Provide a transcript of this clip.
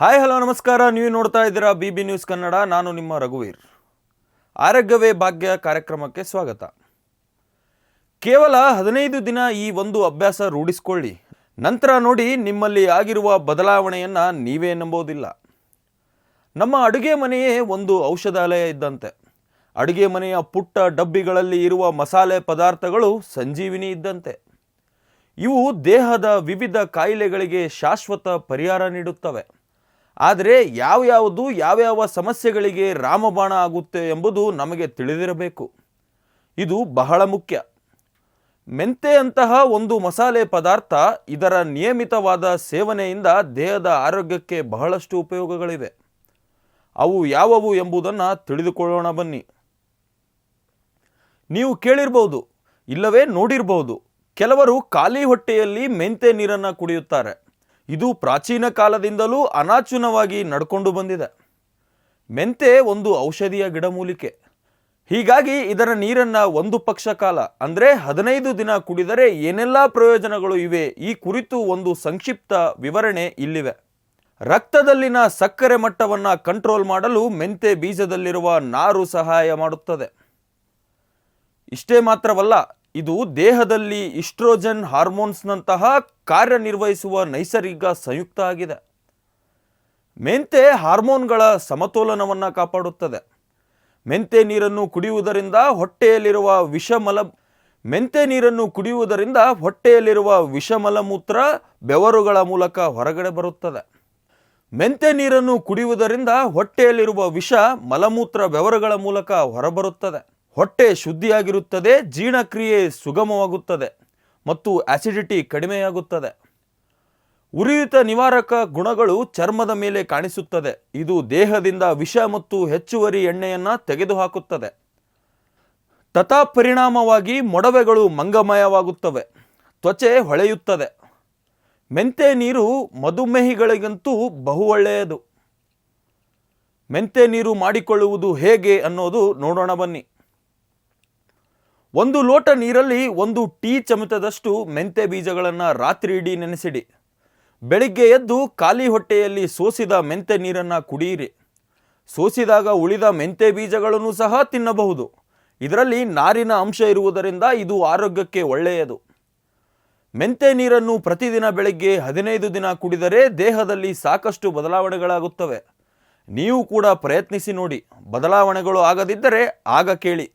Hi, hello, ನಮಸ್ಕಾರ. ನೀವು ನೋಡ್ತಾ ಇದ್ದೀರಾ ಬಿ ಬಿ ನ್ಯೂಸ್ ಕನ್ನಡ. ನಾನು ನಿಮ್ಮ ರಘುವೀರ್. ಆರೋಗ್ಯವೇ ಭಾಗ್ಯ ಕಾರ್ಯಕ್ರಮಕ್ಕೆ ಸ್ವಾಗತ. ಕೇವಲ ಹದಿನೈದು ದಿನ ಈ ಒಂದು ಅಭ್ಯಾಸ ರೂಢಿಸ್ಕೊಳ್ಳಿ. ನಂತರ ನೋಡಿ ನಿಮ್ಮಲ್ಲಿ ಆಗಿರುವ ಬದಲಾವಣೆಯನ್ನು ನೀವೇ ನಂಬೋದಿಲ್ಲ. ನಮ್ಮ ಅಡುಗೆ ಮನೆಯೇ ಒಂದು ಔಷಧಾಲಯ ಇದ್ದಂತೆ. ಅಡುಗೆ ಮನೆಯ ಪುಟ್ಟ ಡಬ್ಬಿಗಳಲ್ಲಿ ಇರುವ ಮಸಾಲೆ ಪದಾರ್ಥಗಳು ಸಂಜೀವಿನಿ ಇದ್ದಂತೆ. ಇವು ದೇಹದ ವಿವಿಧ ಕಾಯಿಲೆಗಳಿಗೆ ಶಾಶ್ವತ ಪರಿಹಾರ ನೀಡುತ್ತವೆ. ಆದರೆ ಯಾವ್ಯಾವುದು ಯಾವ್ಯಾವ ಸಮಸ್ಯೆಗಳಿಗೆ ರಾಮಬಾಣ ಆಗುತ್ತೆ ಎಂಬುದು ನಮಗೆ ತಿಳಿದಿರಬೇಕು. ಇದು ಬಹಳ ಮುಖ್ಯ. ಮೆಂತೆಯಂತಹ ಒಂದು ಮಸಾಲೆ ಪದಾರ್ಥ ಇದರ ನಿಯಮಿತವಾದ ಸೇವನೆಯಿಂದ ದೇಹದ ಆರೋಗ್ಯಕ್ಕೆ ಬಹಳಷ್ಟು ಉಪಯೋಗಗಳಿವೆ. ಅವು ಯಾವುವು ಎಂಬುದನ್ನು ತಿಳಿದುಕೊಳ್ಳೋಣ ಬನ್ನಿ. ನೀವು ಕೇಳಿರ್ಬೋದು, ಇಲ್ಲವೇ ನೋಡಿರ್ಬೋದು, ಕೆಲವರು ಖಾಲಿ ಹೊಟ್ಟೆಯಲ್ಲಿ ಮೆಂತೆ ನೀರನ್ನು ಕುಡಿಯುತ್ತಾರೆ. ಇದು ಪ್ರಾಚೀನ ಕಾಲದಿಂದಲೂ ಅನಾಚುನವಾಗಿ ನಡ್ಕೊಂಡು ಬಂದಿದೆ. ಮೆಂತೆ ಒಂದು ಔಷಧಿಯ ಗಿಡಮೂಲಿಕೆ. ಹೀಗಾಗಿ ಇದರ ನೀರನ್ನು ಒಂದು ಪಕ್ಷ ಕಾಲ, ಅಂದರೆ ಹದಿನೈದು ದಿನ ಕುಡಿದರೆ ಏನೆಲ್ಲ ಪ್ರಯೋಜನಗಳು ಇವೆ ಈ ಕುರಿತು ಒಂದು ಸಂಕ್ಷಿಪ್ತ ವಿವರಣೆ ಇಲ್ಲಿವೆ. ರಕ್ತದಲ್ಲಿನ ಸಕ್ಕರೆ ಮಟ್ಟವನ್ನು ಕಂಟ್ರೋಲ್ ಮಾಡಲು ಮೆಂತೆ ಬೀಜದಲ್ಲಿರುವ ನಾರು ಸಹಾಯ ಮಾಡುತ್ತದೆ. ಇಷ್ಟೇ ಮಾತ್ರವಲ್ಲ ಇದು ದೇಹದಲ್ಲಿ ಇಸ್ಟ್ರೋಜನ್ ಹಾರ್ಮೋನ್ಸ್ನಂತಹ ಕಾರ್ಯನಿರ್ವಹಿಸುವ ನೈಸರ್ಗಿಕ ಸಂಯುಕ್ತ ಆಗಿದೆ. ಮೆಂತೆ ಹಾರ್ಮೋನ್ಗಳ ಸಮತೋಲನವನ್ನು ಕಾಪಾಡುತ್ತದೆ. ಮೆಂತೆ ನೀರನ್ನು ಕುಡಿಯುವುದರಿಂದ ಹೊಟ್ಟೆಯಲ್ಲಿರುವ ವಿಷಮಲ, ಮೆಂತೆ ನೀರನ್ನು ಕುಡಿಯುವುದರಿಂದ ಹೊಟ್ಟೆಯಲ್ಲಿರುವ ವಿಷಮಲಮೂತ್ರ ಬೆವರುಗಳ ಮೂಲಕ ಹೊರಗಡೆ ಬರುತ್ತದೆ. ಮೆಂತೆ ನೀರನ್ನು ಕುಡಿಯುವುದರಿಂದ ಹೊಟ್ಟೆಯಲ್ಲಿರುವ ವಿಷ, ಮಲಮೂತ್ರ ಬೆವರುಗಳ ಮೂಲಕ ಹೊರಬರುತ್ತದೆ. ಹೊಟ್ಟೆ ಶುದ್ಧಿಯಾಗಿರುತ್ತದೆ, ಜೀರ್ಣಕ್ರಿಯೆ ಸುಗಮವಾಗುತ್ತದೆ ಮತ್ತು ಆಸಿಡಿಟಿ ಕಡಿಮೆಯಾಗುತ್ತದೆ. ಉರಿಯುತ ನಿವಾರಕ ಗುಣಗಳು ಚರ್ಮದ ಮೇಲೆ ಕಾಣಿಸುತ್ತದೆ. ಇದು ದೇಹದಿಂದ ವಿಷ ಮತ್ತು ಹೆಚ್ಚುವರಿ ಎಣ್ಣೆಯನ್ನು ತೆಗೆದುಹಾಕುತ್ತದೆ. ತಥಾ ಪರಿಣಾಮವಾಗಿ ಮೊಡವೆಗಳು ಮಂಗಮಯವಾಗುತ್ತವೆ, ತ್ವಚೆ ಹೊಳೆಯುತ್ತದೆ. ಮೆಂತೆ ನೀರು ಮಧುಮೇಹಿಗಳಿಗಂತೂ ಬಹು ಒಳ್ಳೆಯದು. ಮೆಂತೆ ನೀರು ಮಾಡಿಕೊಳ್ಳುವುದು ಹೇಗೆ ಅನ್ನೋದು ನೋಡೋಣ ಬನ್ನಿ. ಒಂದು ಲೋಟ ನೀರಲ್ಲಿ ಒಂದು ಟೀ ಚಮಚದಷ್ಟು ಮೆಂತೆ ಬೀಜಗಳನ್ನು ರಾತ್ರಿ ಇಡೀ ನೆನೆಸಿಡಿ. ಬೆಳಿಗ್ಗೆ ಎದ್ದು ಖಾಲಿ ಹೊಟ್ಟೆಯಲ್ಲಿ ಸೋಸಿದ ಮೆಂತೆ ನೀರನ್ನು ಕುಡಿಯಿರಿ. ಸೋಸಿದಾಗ ಉಳಿದ ಮೆಂತೆ ಬೀಜಗಳನ್ನು ಸಹ ತಿನ್ನಬಹುದು. ಇದರಲ್ಲಿ ನಾರಿನ ಅಂಶ ಇರುವುದರಿಂದ ಇದು ಆರೋಗ್ಯಕ್ಕೆ ಒಳ್ಳೆಯದು. ಮೆಂತೆ ನೀರನ್ನು ಪ್ರತಿದಿನ ಬೆಳಗ್ಗೆ ಹದಿನೈದು ದಿನ ಕುಡಿದರೆ ದೇಹದಲ್ಲಿ ಸಾಕಷ್ಟು ಬದಲಾವಣೆಗಳಾಗುತ್ತವೆ. ನೀವು ಕೂಡ ಪ್ರಯತ್ನಿಸಿ ನೋಡಿ. ಬದಲಾವಣೆಗಳು ಆಗದಿದ್ದರೆ ಆಗ ಕೇಳಿ.